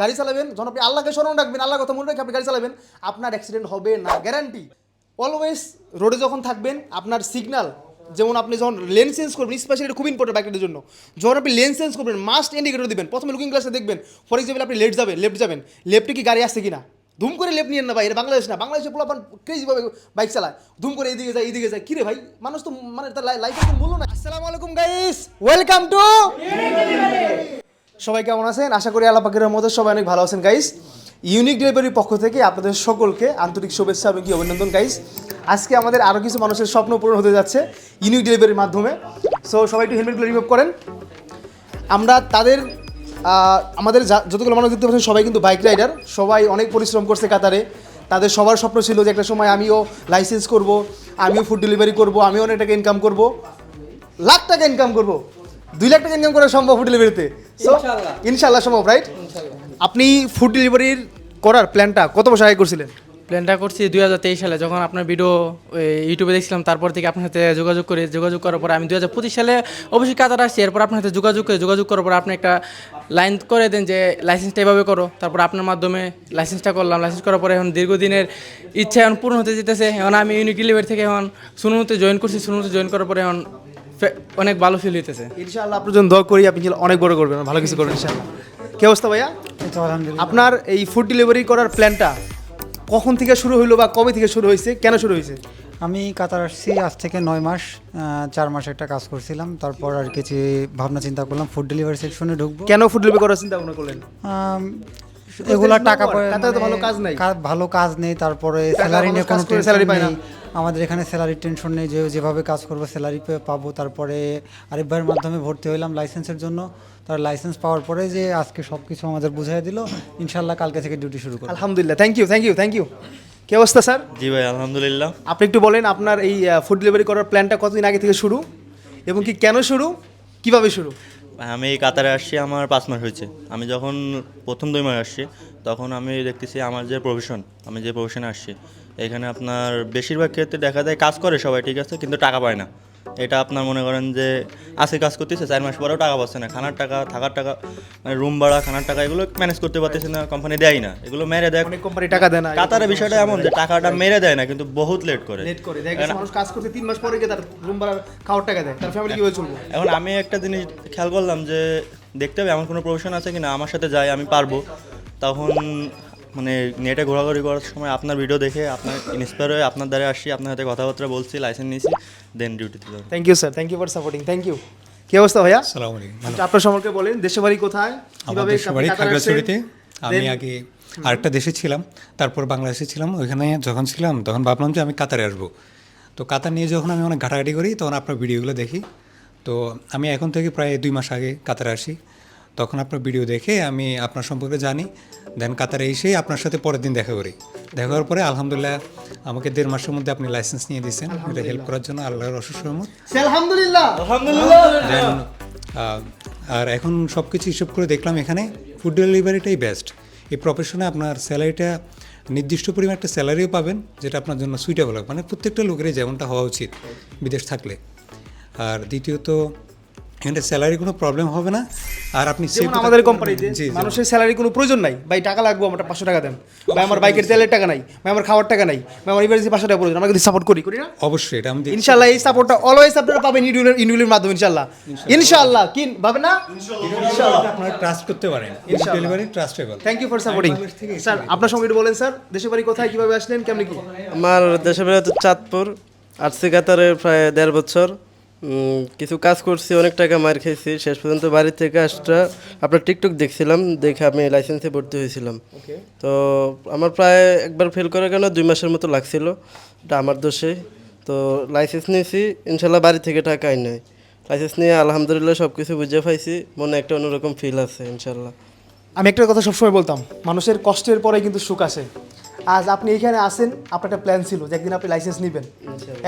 গাড়ি চালাবেন যখন আপনি আল্লাহকে স্মরণ রাখবেন আল্লাহ কথা মনে রেখে আপনি গাড়ি চালাবেন, আপনার অ্যাক্সিডেন্ট হবে না গ্যারান্টি অলওয়েজ রোডে যখন থাকবেন, আপনার সিগন্যাল যেমন আপনি যখন লেন চেঞ্জ করবেন স্পেশালি খুব ইম্পর্টেন্ট বাইকের জন্য, যখন আপনি লেন চেঞ্জ করবেন মাস্ট ইন্ডিকেটর দিবেন, প্রথমে লুকিং গ্লাসে দেখবেন ফর এক্সাম্পল আপনি লেফট যাবেন লেফট যাবেন লেফটে কি গাড়ি আসছে কিনা? ধুম করে লেফট নিয়েন না ভাই, এটা বাংলাদেশ না, বাংলাদেশে পুরো আপনার ক্রেজিভাবে বাইক চালায়, ধুম করে এদিকে যায় এদিকে যায়, কিরে ভাই, মানুষ তো মানে তার লাইফের কোনো মূল্য না আসসালামু আলাইকুম গাইস ওয়েলকাম টু সবাই কেমন আছেন? আশা করি আল্লাহ পাকের মধ্যে সবাই অনেক ভালো আছেন গাইস ইউনিক ডেলিভারির পক্ষ থেকে আপনাদের সকলকে আন্তরিক শুভেচ্ছা এবং কি অভিনন্দন গাইস আজকে আমাদের আরও কিছু মানুষের স্বপ্ন পূরণ হতে যাচ্ছে ইউনিক ডেলিভারির মাধ্যমে। সো সবাই একটু হেলমেটগুলো রিমুভ করেন। আমরা তাদের আমাদের যতগুলো মানুষ দেখতে পাচ্ছেন, সবাই কিন্তু বাইক রাইডার সবাই অনেক পরিশ্রম করছে কাতারে। তাদের সবার স্বপ্ন ছিল যে একটা সময় আমিও লাইসেন্স করব, আমিও ফুড ডেলিভারি করব, আমিও অনেক টাকা ইনকাম করব। লাখ টাকা ইনকাম করব। দুই লাখ টাকা ইনকাম করা সম্ভব ফুড ডেলিভারিতে ইনশাল্লাহ সম্ভব রাইট আপনি ফুড ডেলিভারির করার প্ল্যানটা কত বছর আগে করছিলেন? প্ল্যানটা করছি দুই হাজার তেইশ সালে। যখন আপনার ভিডিও ইউটিউবে দেখছিলাম তারপর থেকে আপনার সাথে যোগাযোগ করে যোগাযোগ করার পর আমি দুই হাজার পঁচিশ সালে অবশ্যই কাতার আসছি। এরপর আপনার সাথে যোগাযোগ করে যোগাযোগ করার পর আপনি একটা লাইন করে দেন যে লাইসেন্সটা এভাবে করো। তারপর আপনার মাধ্যমে লাইসেন্সটা করলাম। লাইসেন্স করার পরে এখন দীর্ঘদিনের ইচ্ছা এখন পূর্ণ হতে যেতেছে। এখন আমি ইউনিক ডেলিভারি থেকে এখন সুনুতে জয়েন করছি। সুনুতে জয়েন করার পরে এখন অনেক ভালো ফিল হইতেছে। ইনশাআল্লাহ আপনার জন্য দোয়া করি আপনি অনেক বড় করবেন ভালো কিছু করবেন ইনশাআল্লাহ। কি অবস্থা ভাইয়া? আলহামদুলিল্লাহ। আপনার এই ফুড ডেলিভারি করার প্ল্যানটা কখন থেকে শুরু হইল বা কবে থেকে শুরু হয়েছে কেন শুরু হয়েছে আমি কাতার আসছি আজ থেকে নয় মাস আহ, চার মাস একটা কাজ করছিলাম তারপর আর কিছু ভাবনা চিন্তা করলাম ফুড ডেলিভারি সেকশনে ঢুকবো। কেন ফুড ডেলিভারি করার চিন্তা ভাবনা করলেন? এগুলা টাকা ভালো কাজ নাই। ভালো কাজ নেই তারপরে স্যালারি নিয়ে কোনো salary পায় না। আমাদের এখানে স্যালারির টেনশন নেই যে যেভাবে কাজ করব স্যালারি পাবো। তারপরে আরিফ ভাইয়ের মাধ্যমে ভর্তি হইলাম লাইসেন্সের জন্য। তার লাইসেন্স পাওয়ার পরে যে আজকে সব কিছু আমাদের বুঝাই দিল ইনশাল্লাহ কালকে থেকে ডিউটি শুরু করব। আলহামদুলিল্লাহ thank you thank you thank you কি অবস্থা স্যার? জি ভাই আলহামদুলিল্লাহ। আপনি একটু বলেন আপনার এই ফুড ডেলিভারি করার প্ল্যানটা কতদিন আগে থেকে শুরু? এবং কি কেন শুরু? কীভাবে শুরু? আমি এই কাতারে আসছি আমার পাঁচ মাস হয়েছে। আমি যখন প্রথম দুই মাস আসছি তখন আমি দেখতেছি আমার যে প্রফেশন আমি যে প্রফেশনে আসছি এখানে আপনার বেশিরভাগ ক্ষেত্রে দেখা যায় কাজ করে সবাই ঠিক আছে? কিন্তু টাকা পায় না। এটা আপনার মনে করেন যে আজকে কাজ করতেছে চার মাস পরেও টাকা পাচ্ছে না। খানার টাকা থাকার টাকা মানে রুম ভাড়া খানার টাকা এগুলো ম্যানেজ করতে পারতেছে না কোম্পানি দেয় না। এগুলো মেরে দেয়। অনেক কোম্পানি টাকা দেয় না কাতারে বিষয়টা এমন যে টাকাটা মেরে দেয় না কিন্তু বহুত লেট করে। লেট করে দেখে মানুষ কাজ করতে তিন মাস পরে গিয়ে তার রুম ভাড়া খাওয়ার টাকা দেয়। তার ফ্যামিলি কীভাবে চলবে? এখন আমি একটা জিনিস খেয়াল করলাম যে দেখতে হবে এমন কোনো প্রফেশন আছে কিনা। আমার সাথে যাই আমি পারব। তখন মানে নেটে ঘোরাঘুরি করার সময় আপনার ভিডিও দেখে আপনার ইন্সপায়ার হয়ে আপনার দ্বারা আসি আপনার সাথে কথাবার্তা বলছি লাইসেন্স নিয়েছি দেন ডিউটিতে যাব। Thank you sir thank you for supporting thank you কি অবস্থা ভাইয়া? সালাম আলাইকুম। একটু আপনার সম্পর্কে বলেন দেশে বাড়ি কোথায়? কীভাবে আপনি খাগড়াছড়িতে। আমি আগে আরেকটা দেশে ছিলাম তারপর বাংলাদেশে ছিলাম। ওইখানে যখন ছিলাম তখন ভাবলাম যে আমি কাতারে আসব। তো কাতার নিয়ে যখন আমি অনেক ঘাটাঘাটি করি তখন আপনার ভিডিওগুলো দেখি। তো আমি এখন থেকে প্রায় দুই মাস আগে কাতারে আসি। তখন আপনার ভিডিও দেখে আমি আপনার সম্পর্কে জানি। দেন কাতারে এসেই আপনার সাথে পরের দিন দেখা করি। দেখা করার পরে আলহামদুলিল্লাহ আমাকে দেড় মাসের মধ্যে আপনি লাইসেন্স নিয়ে দিয়েছেন। এটা হেল্প করার জন্য আল্লাহর অসুস্থ আলহামদুলিল্লাহ। আর এখন সব কিছু হিসেব করে দেখলাম এখানে ফুড ডেলিভারিটাই বেস্ট এই প্রফেশনে আপনার স্যালারিটা নির্দিষ্ট পরিমাণ একটা স্যালারিও পাবেন যেটা আপনার জন্য সুইটেবল হবে। মানে প্রত্যেকটা লোকেরই যেমনটা হওয়া উচিত বিদেশ থাকলে। আর দ্বিতীয়ত এখানে স্যালারি কোনো প্রবলেম হবে না। আর আপনি যেমন আমাদের কোম্পানিতে। মানুষের স্যালারি কোনো প্রয়োজন নাই। ভাই টাকা লাগবে আমার পাঁচশো টাকা দেন। ভাই আমার বাইকের তেলের টাকা নাই। ভাই আমার খাওয়ার টাকা নাই। ভাই আমার ইমার্জেন্সি পাঁচশো টাকা প্রয়োজন। আমরা কিন্তু সাপোর্ট করি করি না? অবশ্যই এটা আমি ইনশাল্লাহ এই সাপোর্টটা অলওয়েজ আপনারা পাবেন ইউনিয়নের ইউনিয়নের মাধ্যমে ইনশাল্লাহ ইনশাল্লাহ কি ভাবেন না? ইনশাল্লাহ আপনারা ট্রাস্ট করতে পারেন। Delivery trustable thank you for supporting sir আপনার সঙ্গে একটু বলেন স্যার দেশের বাড়ি কোথায় কীভাবে আসলেন কেমন কি? আমার দেশের বাড়ি তো চাঁদপুর আসছি কাতারে প্রায় দেড় বছর। কিছু কাজ করছি অনেক টাকা মার খেয়েছি। শেষ পর্যন্ত বাড়ি থেকে আসটা আপনার টিকটক দেখছিলাম দেখে আমি লাইসেন্সে ভর্তি হয়েছিলাম। তো আমার প্রায় একবার ফেল করার কারণে দুই মাসের মতো লাগছিল এটা আমার দোষে। তো লাইসেন্স নিয়েছি ইনশাল্লাহ বাড়ি থেকে টাকা আই নাই। লাইসেন্স নিয়ে আলহামদুলিল্লাহ সব কিছু বুঝে পাইছি মনে একটা অন্যরকম ফিল আছে ইনশাল্লাহ। আমি একটা কথা সবসময় বলতাম মানুষের কষ্টের পরে কিন্তু সুখ আসে। আজ আপনি এখানে আসেন আপনার একটা প্ল্যান ছিল যে একদিন আপনি লাইসেন্স নেবেন।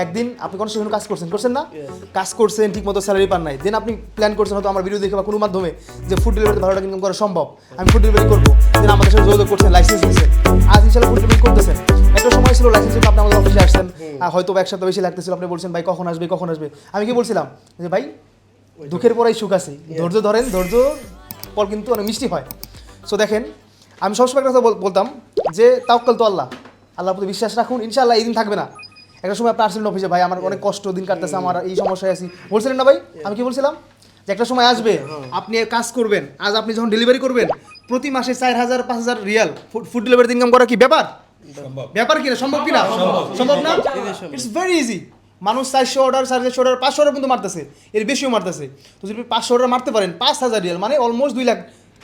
একদিন আপনি কোনো সেখানে কাজ করছেন করছেন না? কাজ করছেন ঠিক মতো স্যালারি পান নাই। দেন আপনি প্ল্যান করছেন হয়তো আমার ভিডিও দেখে বা কোনো মাধ্যমে যে ফুড ডেলিভারি ভালো টাকা ইনকাম করা সম্ভব। আমি ফুড ডেলিভারি করব। দেন আমাদের সাথে যোগাযোগ করছেন লাইসেন্স নিয়েছেন আজ ইনশাল্লাহ ফুড ডেলিভারি করতেছেন। একটা সময় ছিল লাইসেন্স আপনি আমাদের অফিসে আসছেন। হয়তো এক সপ্তাহ বেশি লাগতেছিল। আপনি বলছেন ভাই কখন আসবে কখন আসবে? আমি কি বলছিলাম যে ভাই দুঃখের পরেই সুখ আছে। ধৈর্য ধরেন ধৈর্য পর কিন্তু অনেক মিষ্টি হয়। সো দেখেন আমি সবসময় একটা কথা বলতাম যে তাওকাল তো আল্লাহ। আল্লাহর প্রতি বিশ্বাস রাখুন ইনশাআল্লাহ এই দিন থাকবে না। একটা সময় আপনি আসলেন অফিসে ভাই আমার অনেক কষ্ট দিন কাটতেছে আমার এই সমস্যায় আছি। বলছিলেন না ভাই? আমি কি বলছিলাম? যে একটা সময় আসবে আপনি কাজ করবেন আজ আপনি যখন ডেলিভারি করবেন প্রতি মাসে চার হাজার পাঁচ হাজার রিয়াল ফুড ডেলিভারি ইনকাম করা কি ব্যাপার? ব্যাপার কিনা সম্ভব কিনা সম্ভব। না? ইটস ভেরি ইজি মানুষ চারশো অর্ডার সাড়ে চারশো অর্ডার পাঁচশো অর্ডার কিন্তু মারতেছে। এর বেশিও মারতেছে। তো যদি পাঁচশো অর্ডার মারতে পারেন পাঁচ হাজার রিয়াল মানে অলমোস্ট দুই লাখ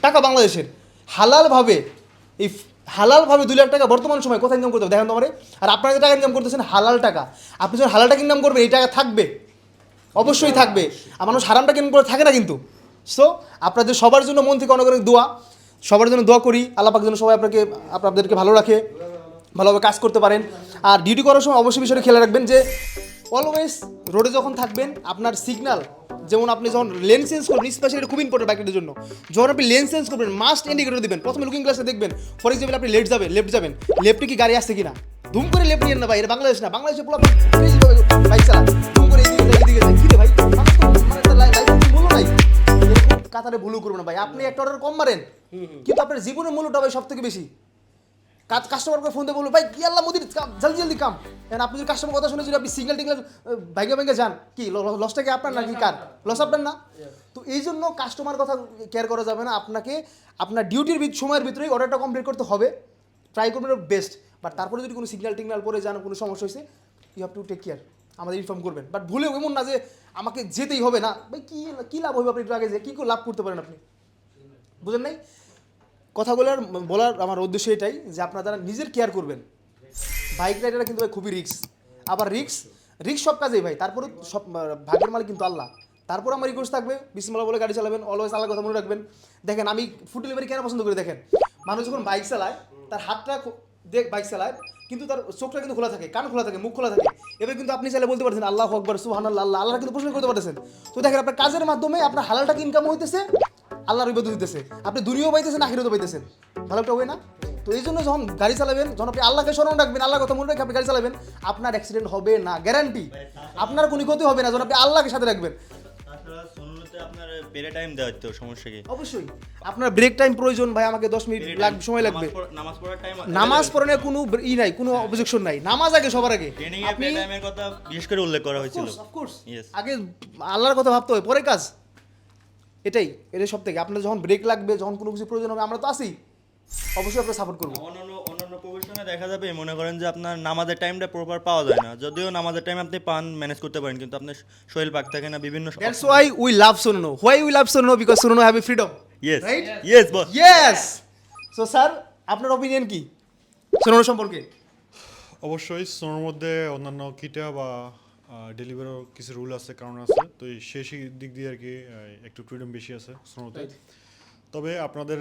টাকা বাংলাদেশের। হালালভাবে, এই হালালভাবে দুই লাখ টাকা বর্তমান সময় কোথায় ইনকাম করতে হবে? দেখেন তোমারে আর আপনারা যে টাকা ইনকাম করতেছেন, হালাল টাকা। আপনি যখন হালাল টাকা ইনকাম করবেন, এই টাকা থাকবে। অবশ্যই থাকবে। আর মানুষ হারামটা কেন করে থাকে না কিন্তু। সো আপনাদের সবার জন্য মন থেকে অনেক অনেক দোয়া। সবার জন্য দোয়া করি। আল্লাহ পাক যেন সবাই আপনাকে, আপনাদেরকে ভালো রাখে, ভালোভাবে কাজ করতে পারেন। আর ডিউটি করার সময় অবশ্যই বিষয়টা খেয়াল রাখবেন যে অলওয়েজ রোডে যখন থাকবেন আপনার সিগন্যাল যেমন আপনি যখন লেন চেঞ্জ করবেন স্পেশালি এটা খুব ইম্পর্টেন্ট বাইকের জন্য। যখন আপনি লেন চেঞ্জ করবেন মাস্ট ইন্ডিকেটর দিবেন। প্রথমে লুকিং গ্লাসে দেখবেন। ফর এক্সাম্পল আপনি লেফট যাবেন লেফট যাবেন। লেফটে কি গাড়ি আসছে কিনা? ধুম করে লেফট নিয়েন না ভাই এটা বাংলাদেশ না। বাংলাদেশে পুরো বাইক চালা ধুম করে এইদিকে যায় এইদিকে যায় কি রে ভাই? মানে কাতারে ভুলও করবেন না ভাই। আপনি একটা অর্ডার কম মারেন। কিন্তু আপনার জীবনের মূল্যটা ভাই সব থেকে বেশি। কাজ কাস্টমারকে ফোন দিয়ে বলব ভাই কি আল্লাহ মুদির জলদি জলদি কাম। এখন আপনি যদি কাস্টমার কথা শুনে যদি আপনি সিঙ্গেল টিঙ্গেল ভাইগে ভাইগে যান কি লসটা কি আপনার নাকি কার? লস আপনার না? তো এই জন্য কাস্টমার কথা কেয়ার করা যাবে না আপনাকে আপনার ডিউটির সময়ের ভিতরেই অর্ডারটা কমপ্লিট করতে হবে। ট্রাই করবেন বেস্ট বাট তারপরে যদি কোনো সিগন্যাল টিগনাল পরে যান কোনো সমস্যা হয়েছে you have to take care আমাদের ইনফর্ম করবেন। বাট ভুলেও এমন না যে আমাকে যেতেই হবে না। ভাই কী কী লাভ হবে আপনি একটু আগে যে কী করে লাভ করতে পারেন আপনি? বুঝেন নাই? কথা বলার আমার উদ্দেশ্য এটাই যে আপনারা নিজের কেয়ার করবেন বাইক রাইডাররা কিন্তু ভাই খুবই রিক্স আবার রিক্স রিক্স সব কাজেই ভাই। তারপরে সব আহ, ভাগ্যের মালিক কিন্তু আল্লাহ। তারপর আমার রিকোয়েস্ট থাকবে বিসমাল্লাহ বলে গাড়ি চালাবেন অলওয়েজ আল্লাহ কথা মনে রাখবেন। দেখেন আমি ফুড ডেলিভারি কেন পছন্দ করি? দেখেন মানুষ যখন বাইক চালায় তার হাতটা দেখ বাইক চালায় কিন্তু তার চোখটা কিন্তু খোলা থাকে কান খোলা থাকে মুখ খোলা থাকে। এবার কিন্তু আপনি চাইলে বলতে পারছেন আল্লাহ আকবর সুহান আল্লাহ আল্লাহ কিন্তু প্রশ্ন করতে পারতেছেন। তো দেখেন আপনার কাজের মাধ্যমে আপনার হালাল টাকা ইনকাম হইতেছে আল্লাহর ইবাদত দিতেছে আপনি দুনিয়াও পাইতেছেন আখিরও পাইতেছেন। ভালো একটা হয় না? তো এই জন্য যখন গাড়ি চালাবেন যখন আপনি আল্লাহকে স্মরণ রাখবেন আল্লাহ কথা মনে রেখে আপনি গাড়ি চালাবেন আপনার অ্যাক্সিডেন্ট হবে না গ্যারান্টি আপনার কোনো ক্ষতি হবে না যখন আপনি আল্লাহকে সাথে রাখবেন। আপনার বেড়ে টাইম দেওয়া হতো সমস্যা কি? অবশ্যই। আপনার ব্রেক টাইম প্রয়োজন ভাই আমাকে দশ মিনিট লাগবে সময় লাগবে। নামাজ পড়ার টাইম নামাজ পড়ানোর কোনো ই নাই কোনো অবজেকশন নাই। নামাজ আগে সবার আগে। ট্রেনিং এর টাইমের কথা বিশেষ করে উল্লেখ করা হয়েছিল। of আগে আল্লাহর কথা ভাবতে হবে পরে কাজ। এটাই এটাই সব থেকে। আপনার যখন ব্রেক লাগবে যখন কোনো কিছু প্রয়োজন হবে আমরা তো আসি অবশ্যই আপনার সাপোর্ট করব। অন্যান্য অন্যান্য প্রফেশনে দেখা যাবে মনে করেন যে আপনার নামাজের টাইমটা প্রপার পাওয়া যায় না। যদিও নামাজের টাইম আপনি পান ম্যানেজ করতে পারেন কিন্তু আপনার শরীর পাক থাকে না বিভিন্ন that's why we love Sono why we love Sono because Sono have a freedom yes? Yes boss yes so sir আপনার অপিনিয়ন কি? সোনো সম্পর্কে। অবশ্যই সোনোর মধ্যে অন্যান্য কিটা বা ডেলিভারির কিছু রুল আছে কারণ আছে তো সেই দিক দিয়ে আর কি একটু ফ্রিডম বেশি আছে সোনোতে তবে আপনাদের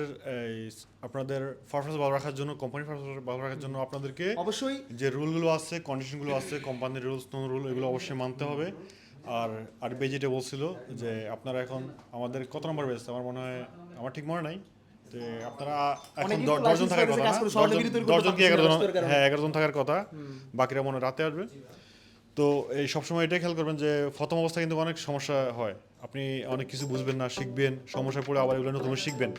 আপনাদের পারফরমেন্স ভালো রাখার জন্য কোম্পানির পারফরমেন্স ভালো রাখার জন্য আপনাদেরকে অবশ্যই। যে রুলগুলো আছে কন্ডিশনগুলো আছে কোম্পানির রুলস নন রুল এগুলো অবশ্যই মানতে হবে। আর আর যেটা বলছিল যে আপনারা এখন আমাদের কত নম্বর বেসছে আমার মনে হয় আমার ঠিক মনে নাই। তো আপনারা এখন দশজন থাকার কথা দশজন- কি এগারো জন হ্যাঁ এগারো জন থাকার কথা। বাকিরা মনে হয় রাতে আসবে। তো এই সবসময় এটাই খেয়াল করবেন যে প্রথম অবস্থায় কিন্তু অনেক সমস্যা হয়। আপনি অনেক কিছু বুঝবেন না শিখবেন সমস্যায় পড়ে আবার এগুলো নতুন শিখবেন।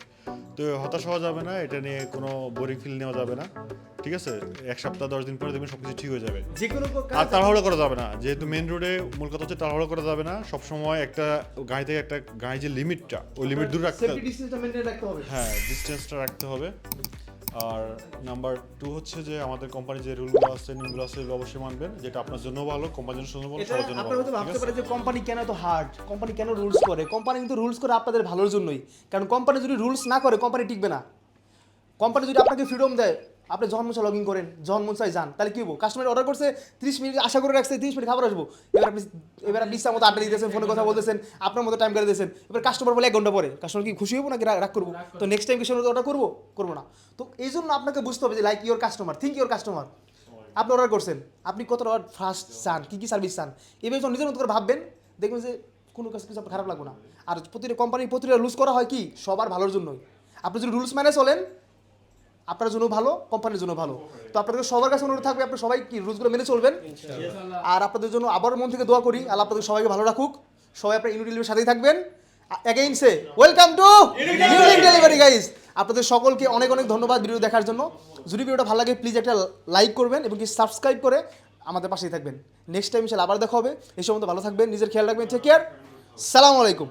তো হতাশ হওয়া যাবে না এটা নিয়ে কোনো বোরিং ফিল নেওয়া যাবে না ঠিক আছে? এক সপ্তাহ দশ দিন পরে দেখবেন সবকিছু ঠিক হয়ে যাবে। যে কোনো আর তাড়াহুড়ো করা যাবে না যেহেতু মেন রোডে মূল কথা হচ্ছে তাড়াহুড়ো করা যাবে না সবসময় একটা গাড়ি থেকে একটা গাড়ি যে লিমিটটা ওই লিমিট দূর রাখতে হবে। হ্যাঁ ডিস্টেন্সটা রাখতে হবে। আর নাম্বার টু হচ্ছে যে আমাদের কোম্পানি যে রুলগুলো আছে নিয়মগুলো আছে এগুলো অবশ্যই মানবেন। যেটা আপনার জন্য ভালো কোম্পানির জন্য ভালো সবার জন্য ভালো হয়তো ভাবতে পারেন পারে যে কোম্পানি কেন এত হার্ড কোম্পানি কেন রুলস করে? কোম্পানি কিন্তু রুলস করে আপনাদের ভালোর জন্যই। কারণ কোম্পানি যদি রুলস না করে কোম্পানি টিকবে না। কোম্পানি যদি আপনাকে ফ্রিডম দেয় আপনি যখন মন লগ ইন করেন যখন মন চাই যান তাহলে কি হব কাস্টমার অর্ডার করছে ত্রিশ মিনিট আশা করে রাখছে ত্রিশ মিনিট খাবার আসব। এবার আপনি এবার আপনি ইচ্ছা মতো আড্ডা দিতেছেন ফোনে কথা বলতেছেন আপনার মতো টাইম করে দিয়েছেন এবার কাস্টমার বলে এক ঘণ্টা পরে কাস্টমার কি খুশি হব নাকি রাগ রাগ করব? তো নেক্সট টাইম কিছু অর্ডার করব? করব না। তো এই জন্য আপনাকে বুঝতে হবে যে like your customer think your customer আপনি অর্ডার করছেন আপনি কতটা ফার্স্ট চান কী কী সার্ভিস চান? এবার যখন নিজের মতো করে ভাববেন দেখবেন যে কোনো কাজ কিছু খারাপ লাগবে না। আর প্রতিটা কোম্পানি প্রতিটা রুলস করা হয় কি? সবার ভালোর জন্যই। আপনি যদি রুলস মেনে চলেন আপনার জন্য ভালো কোম্পানির জন্য ভালো। তো আপনাদের সবার কাছে অনুরোধ থাকবে আপনি সবাই কি রুলসগুলো মেনে চলবেন? আর আপনাদের জন্য আবার মন থেকে দোয়া করি আল্লাহ আপনাদের সবাইকে ভালো রাখুক। সবাই আপনার ইউনিট ডেলিভারির সাথেই থাকবেন। Again say welcome to unique delivery guys আপনাদের সকলকে অনেক অনেক ধন্যবাদ ভিডিও দেখার জন্য। যদি ভিডিওটা ভালো লাগে প্লিজ একটা লাইক করবেন এবং কি সাবস্ক্রাইব করে আমাদের পাশেই থাকবেন। নেক্সট টাইম ইনশাল্লাহ আবার দেখা হবে। এই সময় ভালো থাকবেন নিজের খেয়াল রাখবেন টেক কেয়ার সালামু আলাইকুম।